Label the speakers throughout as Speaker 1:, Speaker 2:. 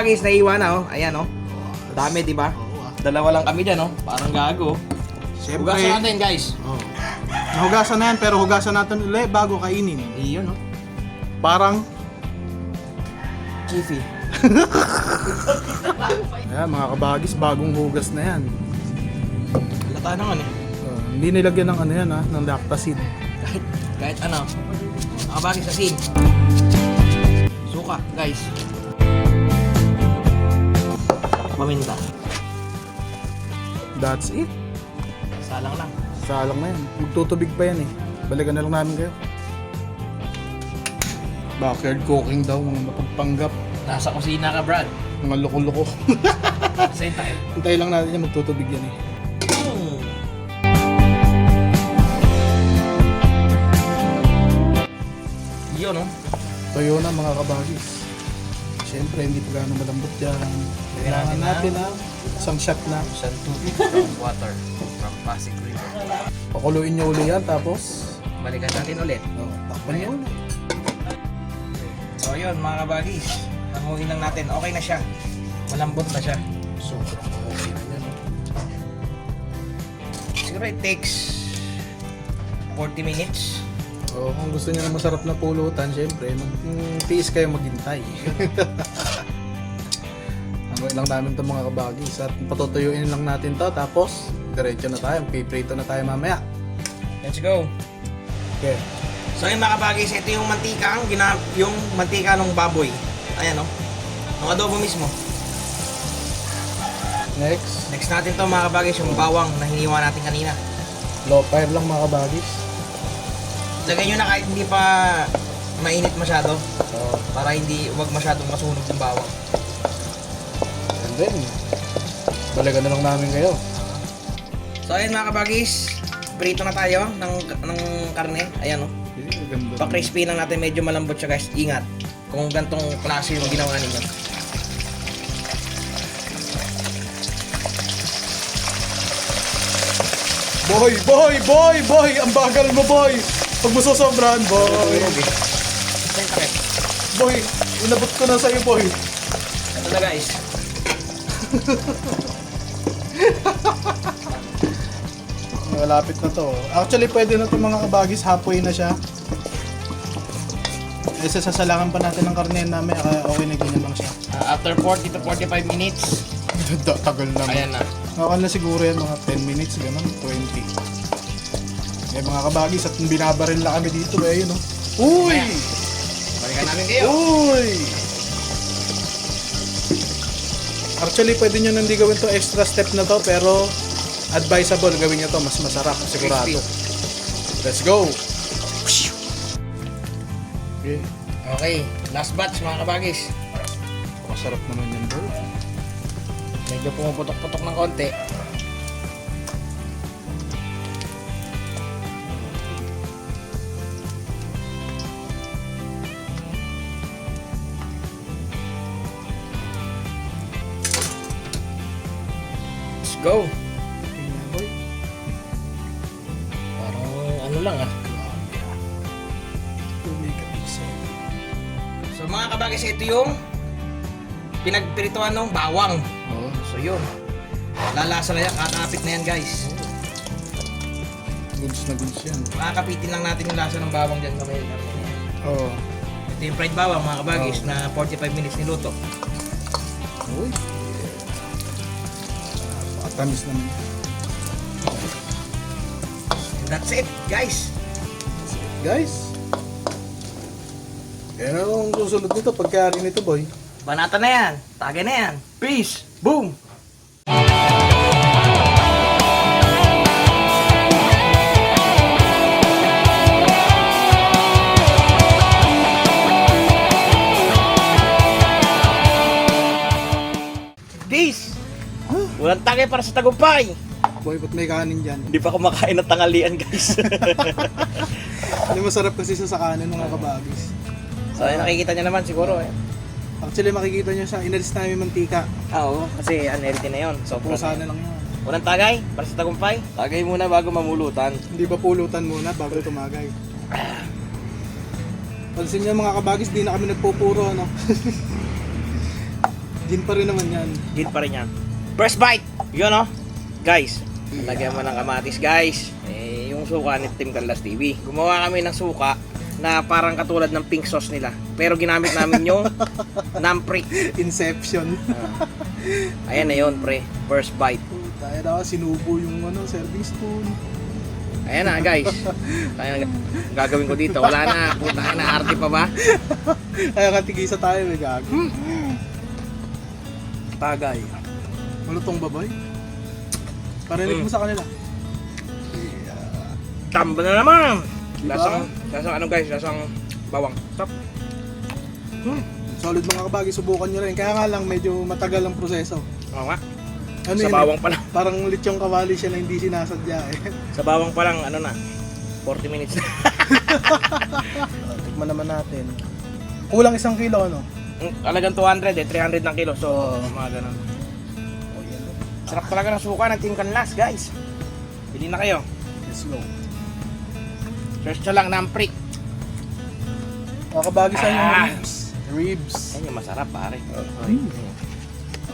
Speaker 1: kabagis, naiwan na oh. Ayan oh. Dami, di ba?
Speaker 2: Ah.
Speaker 1: Dalawa lang kami dyan oh. Parang gago.
Speaker 2: Siyempre,
Speaker 1: Hugasan natin guys.
Speaker 2: oh. nahugasan na yan pero hugasan natin ulit bago kainin.
Speaker 1: Iyon oh.
Speaker 2: Parang,
Speaker 1: Kifi.
Speaker 2: ayan mga kabagis, bagong hugas na yan.
Speaker 1: Lata naman eh.
Speaker 2: Oh, hindi nilagyan ng ano yan ha, ng lactacid.
Speaker 1: Kahit, kahit ano. Nakabagis sa sin. Suka, guys. Paminta.
Speaker 2: That's it.
Speaker 1: Salang lang.
Speaker 2: Salang na yan. Magtutubig pa yan eh. Balikan na lang namin kayo. Backyard cooking daw, mga mapagpanggap,
Speaker 1: Nasa kusina ka, Brad.
Speaker 2: mga loko-loko.
Speaker 1: Same time.
Speaker 2: Hintay lang natin yan, magtutubig yan eh.
Speaker 1: Yun oh.
Speaker 2: Toyo na mga kabagis. Siyempre, hindi pa gano'ng malambot yan. Kailangan
Speaker 1: natin
Speaker 2: na isang shot na.
Speaker 1: San tubig from water from Pasig River.
Speaker 2: Pakuluin nyo uli yan, tapos
Speaker 1: Balikan natin ulit.
Speaker 2: oh, takpan nyo ulit.
Speaker 1: So yun mga kabagis. Nanguhin lang natin. Okay na siya. Malambot na siya.
Speaker 2: So, okay na yan. oh.
Speaker 1: Siguro it takes 40 minutes.
Speaker 2: Oh, kung gusto niyo na masarap na pulutan, syempre, mag-tiis kayo maghintay. Hangoy lang namin itong mga kabagis at patutuyuin lang natin to tapos diretso na tayo, piprito na tayo mamaya.
Speaker 1: Let's go.
Speaker 2: Okay.
Speaker 1: So yun mga kabagis, ito yung mantika, ang gina yung mantika ng baboy. Ayan o. Ng adobo mismo.
Speaker 2: Next,
Speaker 1: Next natin to mga kabagis, yung bawang na hiniwa natin kanina.
Speaker 2: low fire lang mga kabagis.
Speaker 1: Lagyan nyo na kahit hindi pa mainit masyado
Speaker 2: So,
Speaker 1: para hindi wag masyadong masunog yung bawang.
Speaker 2: and then, balikan na lang namin kayo.
Speaker 1: So ayun mga kabagis, prito na tayo ng, ng karne. Ayan o.
Speaker 2: Ganda.
Speaker 1: Pa-crispy lang natin, medyo malambot siya guys. Ingat. Kung gantong klase yung ginawa ninyo.
Speaker 2: Boy, boy, boy, boy! Ang bagal mo, boy! Pag mo sosobrahan, boy!
Speaker 1: Okay.
Speaker 2: Boy, inabot ko na sa'yo, boy!
Speaker 1: ito na guys.
Speaker 2: Malapit na to. Actually, pwede na to mga kabagis. Halfway na siya. Eh, sasalangan pa natin ng karne namin. Kaya okay na ganyan lang siya.
Speaker 1: Ah, after 40 to 45 minutes,
Speaker 2: Tagal naman.
Speaker 1: ayan na.
Speaker 2: Nakakal na siguro yan mga 10 minutes, ganun, 20. Eh mga kabagis, at binabaril na kami dito eh, yun oh. Uy!
Speaker 1: Balikan namin kayo.
Speaker 2: Uy! Actually, pwede nyo nandi gawin to extra step na to, pero advisable gawin nyo to, mas masarap, sigurado. Let's go! Okay.
Speaker 1: Okay, last batch mga kabagis.
Speaker 2: Masarap naman yan, bro.
Speaker 1: Medyo pumuputok-putok ng konti. Go.
Speaker 2: Boy.
Speaker 1: Parang ano lang ah. So mga kabagis, ito yung pinagpirituan ng bawang.
Speaker 2: Oo.
Speaker 1: So yun. Lalasa na yan, kakapit na yan guys.
Speaker 2: Goods na goods yan.
Speaker 1: Makakapitin lang natin yung lasa ng bawang dyan sa may
Speaker 2: Oo.
Speaker 1: Ito yung fried bawang mga kabagis na 45 minutes niluto.
Speaker 2: Uy. Patamis naman.
Speaker 1: And that's it guys.
Speaker 2: Guys. Kaya na ang susunod nito pagkari nito boy.
Speaker 1: Banata na yan. Tagay na yan. Peace. Boom. Walang tagay para sa tagumpay.
Speaker 2: Boy, ba't may kanin dyan?
Speaker 1: Hindi pa kumakain ng tangalian guys.
Speaker 2: Hindi masarap kasi sa kanin mga kabagis.
Speaker 1: so nakikita niyo naman siguro eh.
Speaker 2: Actually makikita nyo sa inalis namin yung mantika.
Speaker 1: Ah, oo, kasi unhealthy na yun. So,
Speaker 2: Pusa na lang yan.
Speaker 1: Unang tagay para sa tagumpay. Tagay muna bago mamulutan.
Speaker 2: Hindi ba pulutan muna bago tumagay? Pansin nyo mga kabagis, di na kami nagpupuro ano. Gin pa rin naman yan.
Speaker 1: Gin pa rin yan. First bite! Yun oh. Guys, lagyan mo ng kamatis guys. Eh, yung suka ni Team Canlas TV. Gumawa kami ng suka na parang katulad ng pink sauce nila. Pero ginamit namin yung namprik.
Speaker 2: Inception.
Speaker 1: Ayan na yun, pre. First bite.
Speaker 2: Tayo na sinubo yung ano, serving spoon.
Speaker 1: Ayan na, guys. Kaya gagawin ko dito. Wala na. Puta na, arte pa ba?
Speaker 2: Kaya katigisa tayo, may gago. Tagay. Malutong baboy? Parinig mo
Speaker 1: Mm.
Speaker 2: sa kanila.
Speaker 1: Tamba na naman.
Speaker 2: Diba?
Speaker 1: Lasang, lasang ano guys, lasang bawang. Top. Hmm.
Speaker 2: Solid mga kabagi, subukan nyo rin. Kaya nga lang, medyo matagal ang proseso.
Speaker 1: Oo nga.
Speaker 2: Ano
Speaker 1: Sa
Speaker 2: yun,
Speaker 1: bawang pa lang.
Speaker 2: Parang lechong kawali siya na hindi sinasadya eh.
Speaker 1: Sa bawang pa lang, ano na. 40 minutes na.
Speaker 2: Tikman naman natin. Kulang isang kilo, ano?
Speaker 1: Mm, Talagang 200 eh, 300 ng kilo. So, mga ganun. Sarap talaga ng suka ng Team Canlas, guys. Bili na kayo.
Speaker 2: Let's go.
Speaker 1: Search nyo lang namprik.
Speaker 2: Mga kabagi sa inyo,
Speaker 1: Ah.
Speaker 2: ribs. Ribs.
Speaker 1: Yan yung masarap, pare.
Speaker 2: Mm.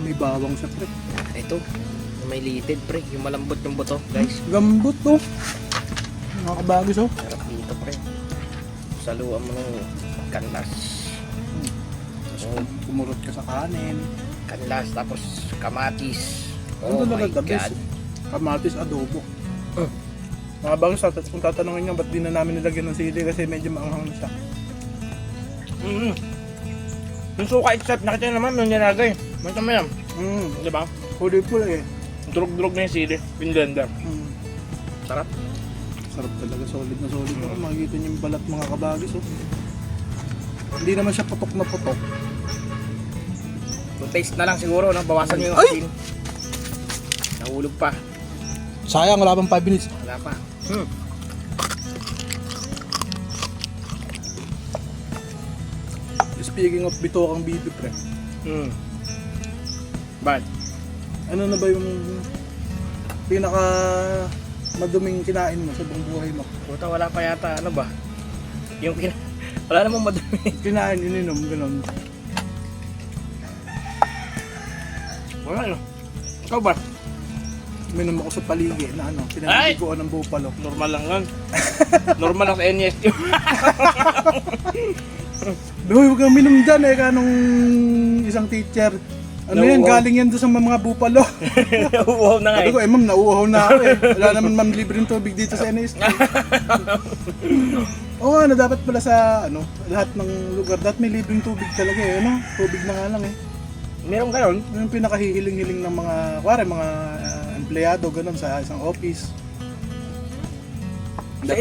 Speaker 2: May bawang sa prep.
Speaker 1: Ito, may litid, pre. Yung malambot yung buto, guys.
Speaker 2: Gambot, no? Mga kabagi, so.
Speaker 1: Sarap dito, pre. Saluan mo ng Canlas. Oh,
Speaker 2: Kumurot ka sa kanin.
Speaker 1: Canlas, tapos kamatis.
Speaker 2: Ano
Speaker 1: Oh
Speaker 2: talaga
Speaker 1: my
Speaker 2: the best?
Speaker 1: God.
Speaker 2: Kamatis adobo.
Speaker 1: Mm.
Speaker 2: Mga bagay sa kung tatanungin nyo, ba't di na namin nilagyan ng sili kasi medyo maanghang na siya.
Speaker 1: Mm-hmm. Yung suka itself, nakita nyo naman yung nilagay. May tama yan.
Speaker 2: Mm.
Speaker 1: Di ba?
Speaker 2: Huli po eh.
Speaker 1: Drug-drug na yung sili. Pinlender.
Speaker 2: Mm.
Speaker 1: Sarap.
Speaker 2: Sarap talaga, solid na solid.
Speaker 1: Mm.
Speaker 2: Mm. Makikita nyo yung balat mga kabagis. Oh. Hindi naman siya putok na putok.
Speaker 1: Kung taste na lang siguro, no? bawasan nyo yung asin. Nahulog pa.
Speaker 2: Sayang, wala pang 5 minutes.
Speaker 1: Wala pa. Hmm.
Speaker 2: Speaking of bitokang bibi pre,
Speaker 1: Hmm. Bad.
Speaker 2: ano na ba yung pinaka maduming kinain mo sa buong buhay mo?
Speaker 1: Puta, wala pa yata. Ano ba? Yung pina... Wala namang madumi.
Speaker 2: Kinain, ininom, ganun.
Speaker 1: Wala no. Ikaw ba?
Speaker 2: Minom ako sa paligi na ano,
Speaker 1: Ay!
Speaker 2: pinaniligoan ng bupalo.
Speaker 1: Normal lang yan. Normal lang sa NEST.
Speaker 2: Hoy, huwag kang minom dyan eh, kanong isang teacher. Ano yan,
Speaker 1: Nauuhaw.
Speaker 2: galing yan doon sa mga bupalo.
Speaker 1: Wow na nga
Speaker 2: Sabi
Speaker 1: eh.
Speaker 2: ko, eh ma'am, nauuhaw na ako eh. Wala naman ma'am libreng tubig dito sa NST. Oo nga, na dapat pala sa ano, lahat ng lugar, dapat may libreng tubig talaga eh. Ano? Tubig na nga lang eh.
Speaker 1: Meron ka yun?
Speaker 2: Yun Yung pinakahihiling-hiling ng mga, kuwari, mga empleyado, ganun, sa isang office.
Speaker 1: Sa,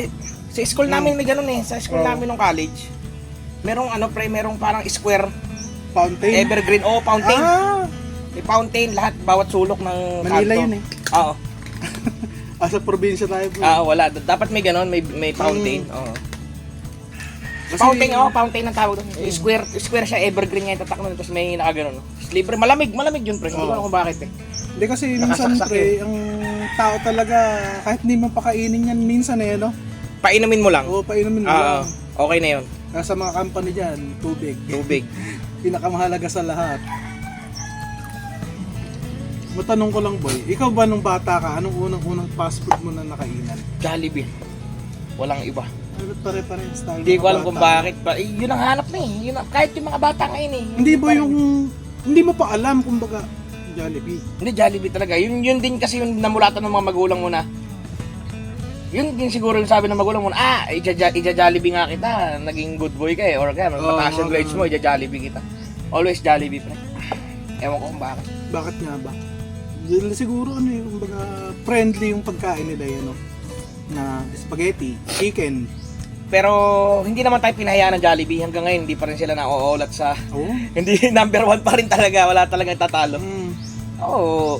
Speaker 1: sa school namin may ganun eh. Sa school
Speaker 2: Oo.
Speaker 1: namin nung college. Merong ano pre, merong parang square
Speaker 2: Fountain.
Speaker 1: evergreen o fountain.
Speaker 2: Ah!
Speaker 1: May fountain lahat bawat sulok ng
Speaker 2: Manila
Speaker 1: kanto.
Speaker 2: yun eh.
Speaker 1: Oo.
Speaker 2: Ah, sa probinsya tayo bro.
Speaker 1: Ah, wala. D- Dapat may ganun, may may fountain. Oo.
Speaker 2: Kasi-
Speaker 1: Fountain, oh, fountain ang tawag doon. Square, square siya, evergreen nga yung tatak nun, tapos may nakaganon. Libre, malamig, malamig yun, pre. Hindi ko
Speaker 2: Oo.
Speaker 1: alam kung bakit eh.
Speaker 2: Hindi kasi minsan
Speaker 1: Nakasaksak
Speaker 2: pre, ang tao talaga, kahit hindi mo pakainin yan minsan eh, no?
Speaker 1: Painumin mo lang.
Speaker 2: Oo, painumin mo
Speaker 1: Ah,
Speaker 2: lang.
Speaker 1: okay na yun.
Speaker 2: Nasa mga company dyan, tubig.
Speaker 1: Tubig.
Speaker 2: Pinakamahalaga sa lahat. Matanong ko lang boy, ikaw ba nung bata ka, anong unang-unang fast food mo na nakainan?
Speaker 1: Jollibee. Walang iba.
Speaker 2: Ano pare-pare style
Speaker 1: Hindi
Speaker 2: ng
Speaker 1: ko alam kung
Speaker 2: bata?
Speaker 1: bakit. Pa, eh, yun ang hanap na eh. Yun ang, kahit yung mga bata ngayon eh.
Speaker 2: Hindi ba yung, hindi mo pa alam kumbaga, Jollibee.
Speaker 1: Hindi, Jollibee talaga. Yun, yun din kasi yung namulatan ng mga magulang mo na. Yun din siguro yung sabi ng magulang mo na, ah, ija, ija Jollibee nga kita. Naging good boy ka eh. Or kaya,
Speaker 2: Oo,
Speaker 1: mataas yung grades mo, ija Jollibee kita. Always Jollibee, pre. Ewan ko kung bakit.
Speaker 2: Bakit nga ba? Siguro ano yung kumbaga friendly yung pagkain nila yun, no? Na spaghetti, chicken.
Speaker 1: Pero hindi naman tayo pinahayaan ng Jollibee. Hanggang ngayon, hindi pa rin sila na-uulat sa...
Speaker 2: Oo.
Speaker 1: hindi number one pa rin talaga. Wala talagang tatalo.
Speaker 2: Mm.
Speaker 1: Oo.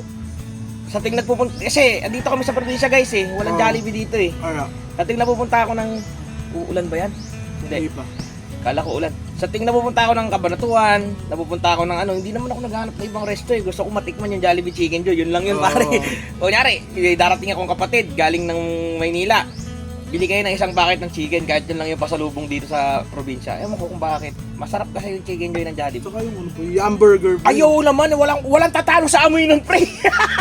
Speaker 1: Sa ting nagpupunta... Kasi, andito kami sa probinsya guys eh. Walang
Speaker 2: Oo.
Speaker 1: Jollibee dito eh.
Speaker 2: Alright.
Speaker 1: Sa ting napupunta ako ng... Uulan ba yan?
Speaker 2: Hindi
Speaker 1: Hindi.
Speaker 2: pa.
Speaker 1: Kala ko ulan. Sa ting napupunta ako ng Kabanatuan, napupunta ako ng ano, hindi naman ako naghahanap ng ibang resto eh. Gusto ko matikman yung Jollibee Chicken Joy. Yun lang yun
Speaker 2: Oo.
Speaker 1: pare. O nyari, eh, darating akong kapatid galing ng Maynila. Bili kayo ng isang bucket ng chicken kahit yun lang yung pasalubong dito sa probinsya. Ewan ko kung bakit. Masarap kasi yung chicken joy ng Jollibee.
Speaker 2: Saka yung ano po, yung hamburger. boy.
Speaker 1: Ayaw naman, walang walang tatalo sa amoy ng pre.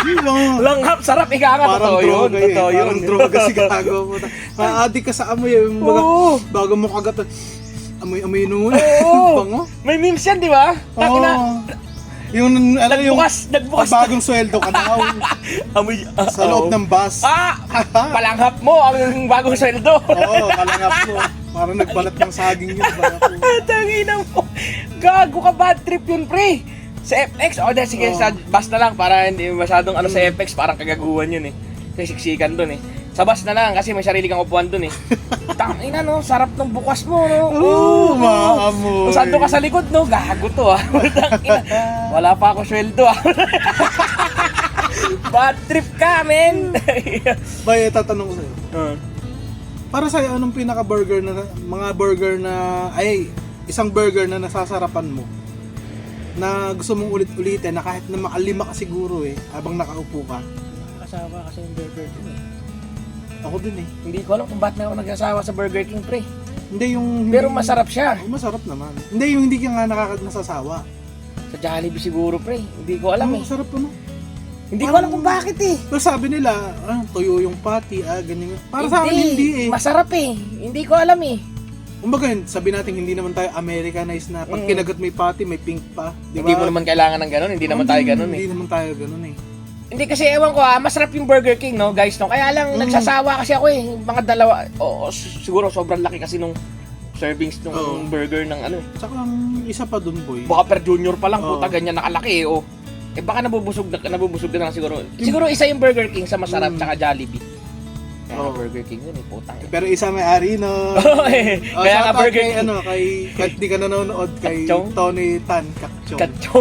Speaker 1: Langhap, sarap, ika nga.
Speaker 2: Parang
Speaker 1: Totoo yun,
Speaker 2: droga eh.
Speaker 1: totoo yun.
Speaker 2: Parang droga si Gago. Ma-addict ka sa amoy. eh. Baga,
Speaker 1: Oo.
Speaker 2: bago mo kagat. Amoy-amoy nun.
Speaker 1: Oo.
Speaker 2: Bango.
Speaker 1: May memes yan, di ba? Takina.
Speaker 2: Oo. Yung, ano, yung
Speaker 1: Nagbukas, nagbukas.
Speaker 2: bagong sweldo ka daw.
Speaker 1: Amoy, ah,
Speaker 2: sa loob
Speaker 1: oo.
Speaker 2: ng bus.
Speaker 1: Ah! Palanghap mo ang bagong sweldo.
Speaker 2: Oo, kalangap mo. Parang nagbalat ng saging yun. Baka po.
Speaker 1: Tangina mo. Gago ka bad trip yun, pre. Sa FX, o dahil sige,
Speaker 2: Oo.
Speaker 1: sa bus na lang para hindi masyadong ano sa FX, parang kagaguhan yun eh. Kasi siksikan dun eh. Sa bus na lang kasi may sarili kang upuan dun eh. Tangina no, sarap ng bukas mo no.
Speaker 2: Oo, maamoy.
Speaker 1: Kung saan doon ka sa likod no, gago to ah. Tangina. Wala pa ako sweldo ah. Bad trip ka, men.
Speaker 2: Bay, tatanong ko sa'yo.
Speaker 1: Ah.
Speaker 2: Para sa'yo, anong pinaka-burger na, mga burger na, ay, isang burger na nasasarapan mo? Na gusto mong ulit-ulitin na kahit na makalima ka siguro eh, habang nakaupo ka.
Speaker 1: Kasawa kasi yung Burger King eh.
Speaker 2: Ako din eh.
Speaker 1: Hindi ko alam kung ba't na ako nag-asawa sa Burger King, pre.
Speaker 2: Hindi yung...
Speaker 1: Pero
Speaker 2: hindi-
Speaker 1: masarap siya.
Speaker 2: Oo, masarap naman. Hindi yung hindi ka nga nakakagnasasawa.
Speaker 1: Sa Jollibee siguro, pre. Hindi ko alam
Speaker 2: Oo,
Speaker 1: eh.
Speaker 2: Masarap ano.
Speaker 1: Hindi ko alam kung bakit eh.
Speaker 2: Pero sabi nila, ah, tuyo yung patty, ah, ganyan. Para sa akin hindi eh.
Speaker 1: Masarap eh. Hindi ko alam eh.
Speaker 2: Kumbaga, sabi natin hindi naman tayo Americanized na pag
Speaker 1: Mm.
Speaker 2: kinagat may patty, may pink pa. Di
Speaker 1: Hindi mo naman kailangan ng ganun. Hindi naman tayo ganun eh.
Speaker 2: Hindi naman tayo ganun eh.
Speaker 1: Hindi kasi ewan ko ah, masarap yung Burger King no, guys no. Kaya lang
Speaker 2: Mm.
Speaker 1: nagsasawa kasi ako eh. Mga dalawa, oo, s- siguro sobrang laki kasi nung servings nung
Speaker 2: Oo.
Speaker 1: burger ng ano eh.
Speaker 2: Tsaka ang isa pa dun, boy.
Speaker 1: Baka per junior pa lang,
Speaker 2: Oo.
Speaker 1: puta ganyan nakalaki eh. Oh. Eh baka nabubusog na, nabubusog na lang siguro. Siguro isa yung Burger King sa masarap
Speaker 2: Mm.
Speaker 1: tsaka Jollibee. Kaya
Speaker 2: Oo.
Speaker 1: Burger King yun eh, putang eh.
Speaker 2: Pero isa may ari no.
Speaker 1: Eh,
Speaker 2: Oh,
Speaker 1: Kaya nga Burger
Speaker 2: kay,
Speaker 1: King.
Speaker 2: ano, kay, kahit di ka nanonood, kay
Speaker 1: Katchong?
Speaker 2: Tony Tan Kakchong.
Speaker 1: Katyo.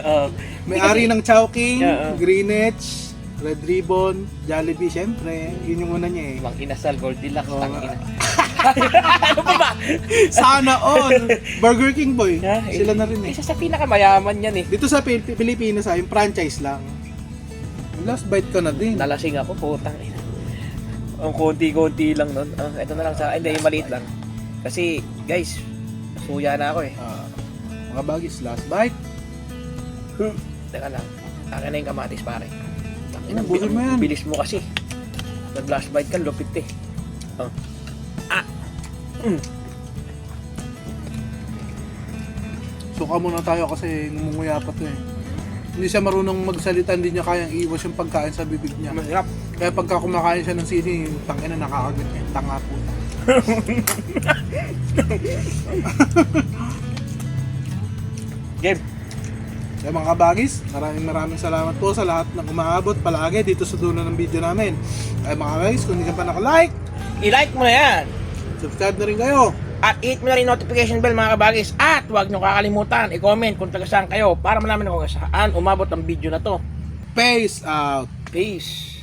Speaker 1: Um,
Speaker 2: May ari ng Chowking,
Speaker 1: Yeah, oo.
Speaker 2: Greenwich, Red Ribbon, Jollibee, syempre. Yun yung una niya eh.
Speaker 1: Mang inasal, Goldilocks,
Speaker 2: Oo.
Speaker 1: tangina. ano pa ba?
Speaker 2: Sana all! Burger King boy.
Speaker 1: Ha?
Speaker 2: Sila na rin eh.
Speaker 1: Isa sa pinakamayaman yan eh.
Speaker 2: Dito sa Pil- Pilipinas ay yung franchise lang. Last bite ka na din.
Speaker 1: Nalasing ako, putang ina. Ang konti-konti lang nun. Ah, ito na lang sa akin. Hindi, yung maliit lang. Kasi, guys, suya na ako eh.
Speaker 2: Ah, mga bagis, last bite.
Speaker 1: Teka lang. Akin na yung kamatis, pare.
Speaker 2: Ano, busin mo yan.
Speaker 1: Bilis mo kasi. Nag-last bite ka, lupit eh. Oh. Ah. Mm.
Speaker 2: Suka muna tayo kasi ngumunguya pa to eh. Hindi siya marunong magsalita, hindi niya kayang iwas yung pagkain sa bibig niya.
Speaker 1: Masarap.
Speaker 2: Kaya pagka kumakain siya ng sili, yung tangina nakakagat niya. Tanga po.
Speaker 1: Game.
Speaker 2: Kaya mga kabagis, maraming maraming salamat po sa lahat ng umaabot palagi dito sa dulo ng video namin. Kaya mga kabagis, kung hindi ka pa naka-like,
Speaker 1: I-like mo na yan.
Speaker 2: subscribe na rin kayo.
Speaker 1: At hit mo na rin notification bell mga kabagis. At huwag nyo kakalimutan, i-comment kung taga saan kayo para malaman kung saan umabot ang video na to.
Speaker 2: Peace out!
Speaker 1: Peace.